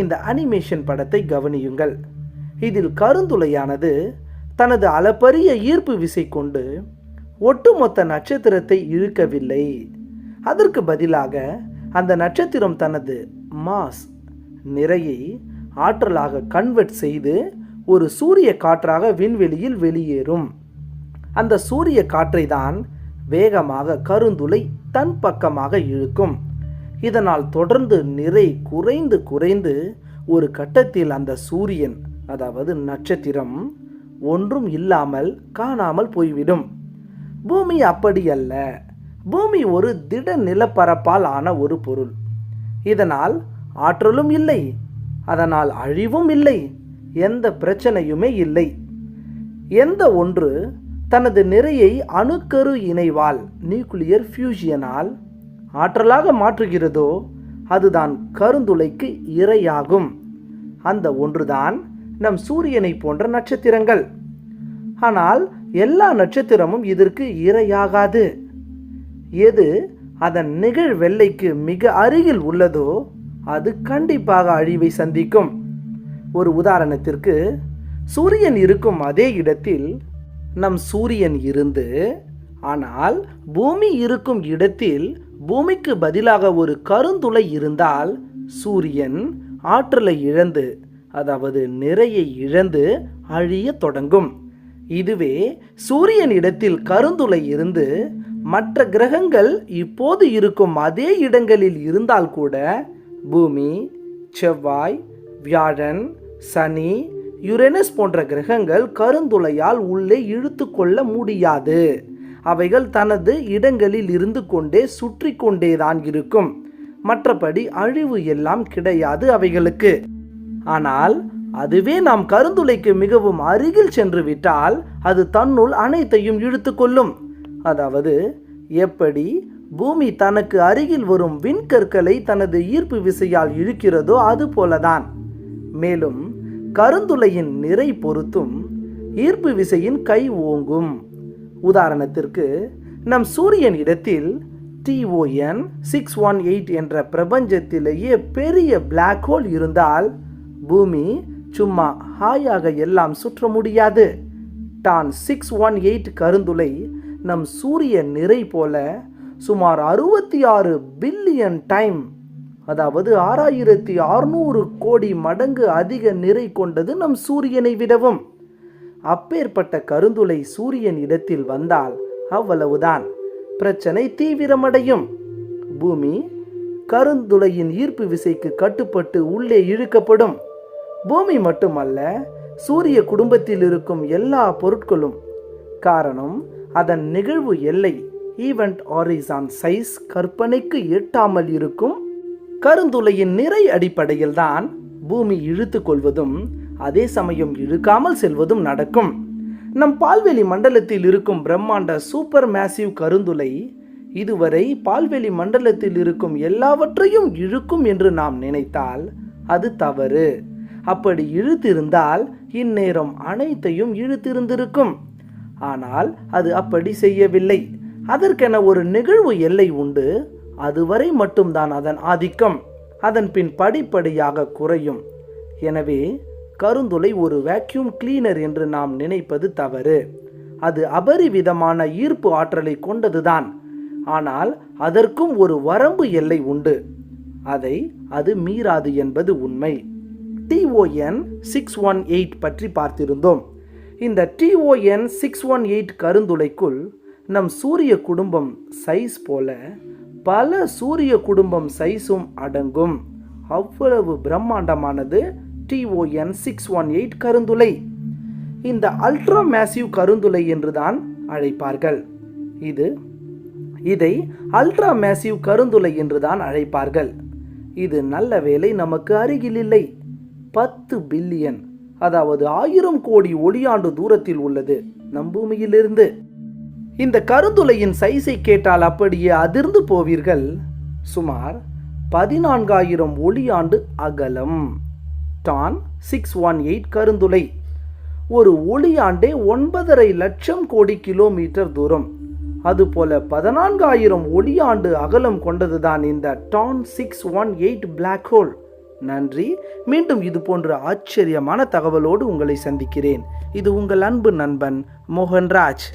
இந்த அனிமேஷன் படத்தை கவனியுங்கள். இதில் கருந்துளையானது தனது அளப்பரிய ஈர்ப்பு விசை கொண்டு ஒட்டுமொத்த நட்சத்திரத்தை இழுக்கவில்லை. அதற்கு பதிலாக அந்த நட்சத்திரம் தனது மாஸ் நிறையை ஆற்றலாக கன்வெர்ட் செய்து ஒரு சூரிய காற்றாக விண்வெளியில் வெளியேறும். அந்த சூரிய காற்றை தான் வேகமாக கருந்துளை தன் பக்கமாக இழுக்கும். இதனால் தொடர்ந்து நிறை குறைந்து குறைந்து ஒரு கட்டத்தில் அந்த சூரியன் அதாவது நட்சத்திரம் ஒன்றும் இல்லாமல் காணாமல் போய்விடும். பூமி அப்படி அல்ல. பூமி ஒரு திட நிலப்பரப்பால் ஆன ஒரு பொருள். இதனால் ஆற்றலும் இல்லை. அதனால் அழிவும் இல்லை. எந்த பிரச்சனையுமே இல்லை. எந்த ஒன்று தனது நிறையை அணுக்கரு இணைவால் நியூக்ளியர் ஃபியூஷியனால் ஆற்றலாக மாற்றுகிறதோ அதுதான் கருந்துளைக்கு இரையாகும். அந்த ஒன்றுதான் நம் சூரியனை போன்ற நட்சத்திரங்கள். ஆனால் எல்லா நட்சத்திரமும் இதற்கு இரையாகாது. எது அதன் நிகழ் வெள்ளைக்கு மிக அருகில் உள்ளதோ அது கண்டிப்பாக அழிவை சந்திக்கும். ஒரு உதாரணத்திற்கு சூரியன் இருக்கும் அதே இடத்தில் நம் சூரியன் இருந்து ஆனால் பூமி இருக்கும் இடத்தில் பூமிக்கு பதிலாக ஒரு கருந்துளை இருந்தால் சூரியன் ஆற்றலை இழந்து அதாவது நிறையை இழந்து அழியத் தொடங்கும். இதுவே சூரியன் இடத்தில் கருந்துளை இருந்து மற்ற கிரகங்கள் இப்போது இருக்கும் அதே இடங்களில் இருந்தால் கூட பூமி செவ்வாய் வியாழன் சனி யுரேனஸ் போன்ற கிரகங்கள் கருந்துளையால் உள்ளே இழுத்து கொள்ள முடியாது. அவைகள் தனது இடங்களில் இருந்து கொண்டே சுற்றி கொண்டேதான் இருக்கும். மற்றபடி அழிவு எல்லாம் கிடையாது அவைகளுக்கு. ஆனால் அதுவே நாம் கருந்துளைக்கு மிகவும் அருகில் சென்று விட்டால் அது தன்னுள் அனைத்தையும் இழுத்து கொள்ளும். அதாவது எப்படி பூமி தனக்கு அருகில் வரும் விண்கற்களை தனது ஈர்ப்பு விசையால் இழுக்கிறதோ அது போலதான். மேலும் கருந்துளையின் நிறை பொறுத்தும் ஈர்ப்பு விசையின் கை ஓங்கும். உதாரணத்திற்கு நம் சூரியன் இடத்தில் டிஓஎன் சிக்ஸ் ஒன் எயிட் என்ற பிரபஞ்சத்திலேயே பெரிய பிளாக் ஹோல் இருந்தால் பூமி சும்மா ஹாயாக எல்லாம் சுற்ற முடியாது. டான் சிக்ஸ் ஒன் எயிட் கருந்துளை நம் சூரிய நிறை போல சுமார் அறுபத்தி ஆறு பில்லியன் டைம் அதாவது ஆறாயிரத்தி அறுநூறு கோடி மடங்கு அதிக நிறை கொண்டது நம் சூரியனை விடவும். அப்பேற்பட்ட கருந்துளை சூரியன் இடத்தில் வந்தால் அவ்வளவுதான். பிரச்சனை தீவிரமடையும். பூமி கருந்துளையின் ஈர்ப்பு விசைக்கு கட்டுப்பட்டு உள்ளே இழுக்கப்படும். பூமி மட்டுமல்ல சூரிய குடும்பத்தில் இருக்கும் எல்லா பொருட்களும். காரணம் அதன் நிகழ்வு எல்லை ஈவெண்ட் ஆரிசான் சைஸ் கற்பனைக்கு எட்டாமல் இருக்கும். கருந்துளையின் நிறை அடிப்படையில் தான் பூமி இழுத்து கொள்வதும் அதே சமயம் இழுக்காமல் செல்வதும் நடக்கும். நம் பால்வெளி மண்டலத்தில் இருக்கும் பிரம்மாண்ட சூப்பர் மேசிவ் கருந்துளை இதுவரை பால்வெளி மண்டலத்தில் இருக்கும் எல்லாவற்றையும் இழுக்கும் என்று நாம் நினைத்தால் அது தவறு. அப்படி இழுத்திருந்தால் இந்நேரம் அனைத்தையும் இழுத்திருந்திருக்கும். ஆனால் அது அப்படி செய்யவில்லை. அதற்கென ஒரு நிகழ்வு எல்லை உண்டு. அதுவரை மட்டும்தான் அதன் ஆதிக்கம். அதன் பின் படிப்படியாக குறையும். எனவே கருந்துளை ஒரு வேக்யூம் கிளீனர் என்று நாம் நினைப்பது தவறு. அது அபரிவிதமான ஈர்ப்பு ஆற்றலை கொண்டதுதான். ஆனால் அதற்கும் ஒரு வரம்பு எல்லை உண்டு. அதை அது மீறாது என்பது உண்மை. டிஓஎன் சிக்ஸ் ஒன் எயிட் பற்றி பார்த்திருந்தோம். இந்த டிஓஎன் சிக்ஸ் ஒன் எயிட் கருந்துளைக்குள் நம் சூரிய குடும்பம் சைஸ் போல பல சூரிய குடும்பம் சைஸும் அடங்கும். அவ்வளவு பிரம்மாண்டமானது டிஓஎன் சிக்ஸ் ஒன் எயிட் கருந்துளை. இந்த அல்ட்ரா மேசிவ் கருந்துளை என்றுதான் அழைப்பார்கள். இது இதை அல்ட்ரா மேசிவ் கருந்துளை என்றுதான் அழைப்பார்கள். இது நல்ல வேலை நமக்கு அருகில் இல்லை. பத்து பில்லியன் அதாவது ஆயிரம் கோடி ஒளியாண்டு தூரத்தில் உள்ளது நம் பூமியிலிருந்து. இந்த கருந்துளையின் சைஸை கேட்டால் அப்படியே அதிர்ந்து போவீர்கள். சுமார் பதினான்காயிரம் ஒளியாண்டு அகலம். டான் சிக்ஸ் ஒன் எயிட் கருந்துளை. ஒரு ஒளியாண்டே ஒன்பதரை லட்சம் கோடி கிலோமீட்டர் தூரம். அதுபோல பதினான்காயிரம் ஒளியாண்டு அகலம் கொண்டதுதான் இந்த TON six one eight black hole நன்றி. மீண்டும் இது போன்ற ஆச்சரியமான தகவலோடு உங்களை சந்திக்கிறேன். இது உங்கள் அன்பு நண்பன் மோகன்ராஜ்.